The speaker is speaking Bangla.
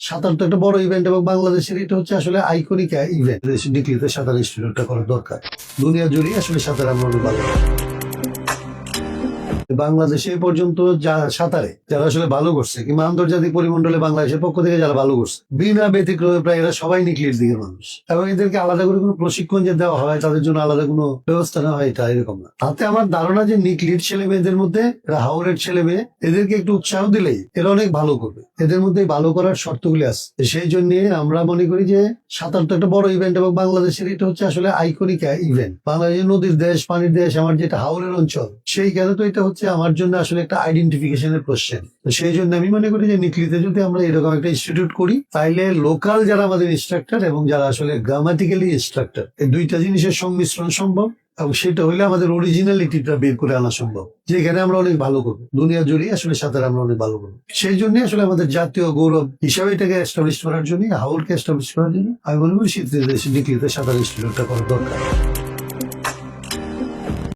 সাঁতার তো একটা বড় ইভেন্ট এবং বাংলাদেশের এটা হচ্ছে আসলে আইকনিক ইভেন্ট ডিগ্রিতে সাঁতার ইনস্টিটিউটটা করা দরকার। দুনিয়া জুড়ে আসলে সাঁতার আমরা অনেক ভালো বাংলাদেশে পর্যন্ত যা সাঁতারে, যারা আসলে ভালো করছে, কিংবা আন্তর্জাতিক পরিমণ্ডলে বাংলাদেশের পক্ষ থেকে যারা ভালো করছে, বিনা ব্যতিক্রমে প্রায় এরা সবাই নিকলির দিকের মানুষ। এবং এদেরকে আলাদা করে কোনো প্রশিক্ষণ যে দেওয়া হয়, তাদের জন্য আলাদা কোনো ব্যবস্থা নেওয়া হয়, এটা এরকম না। তাতে আমার ধারণা যে নিকলির ছেলে মেয়েদের মধ্যে, এরা হাওড়ের ছেলে মেয়ে এদেরকে একটু উৎসাহ দিলেই এরা অনেক ভালো করবে। এদের মধ্যে ভালো করার শর্তগুলি আছে। সেই জন্য আমরা মনে করি যে সাঁতার তো একটা বড় ইভেন্ট এবং বাংলাদেশের এটা হচ্ছে আসলে আইকনিক ইভেন্ট বাংলাদেশের নদীর দেশ, পানির দেশ, আমার যেটা হাওড়ের অঞ্চল, সেই কারণে তো এটা হচ্ছে আমার জন্য আসলে একটা আইডেন্টিফিকেশনের কোশ্চেন তো সেই জন্য আমি মনে করি যে নিকলিতে যদি আমরা এরকম একটা ইনস্টিটিউট করি, তাইলে লোকাল যারা আমাদের ইনস্ট্রাক্টর এবং যারা আসলে গ্রামাটিক্যালি ইনস্ট্রাক্টর এই দুইটা জিনিসের সংমিশ্রণ সম্ভব এবং সেটা হইলে আমাদের অরিজিনালিটিটা বের করে আনা সম্ভব যেখানে আমরা অনেক ভালো করব। দুনিয়া জুড়ে আসলে সাঁতার আমরা অনেক ভালো করব। সেই জন্য আসলে আমাদের জাতীয় গৌরব হিসাবে এটাকে এস্টাবলিশ করার জন্য হাউলকে এস্টাবলিশ করার জন্য আমি মনে করি শীত নিকলিতে সাঁতার ইনস্টিটিউটটা করা দরকার।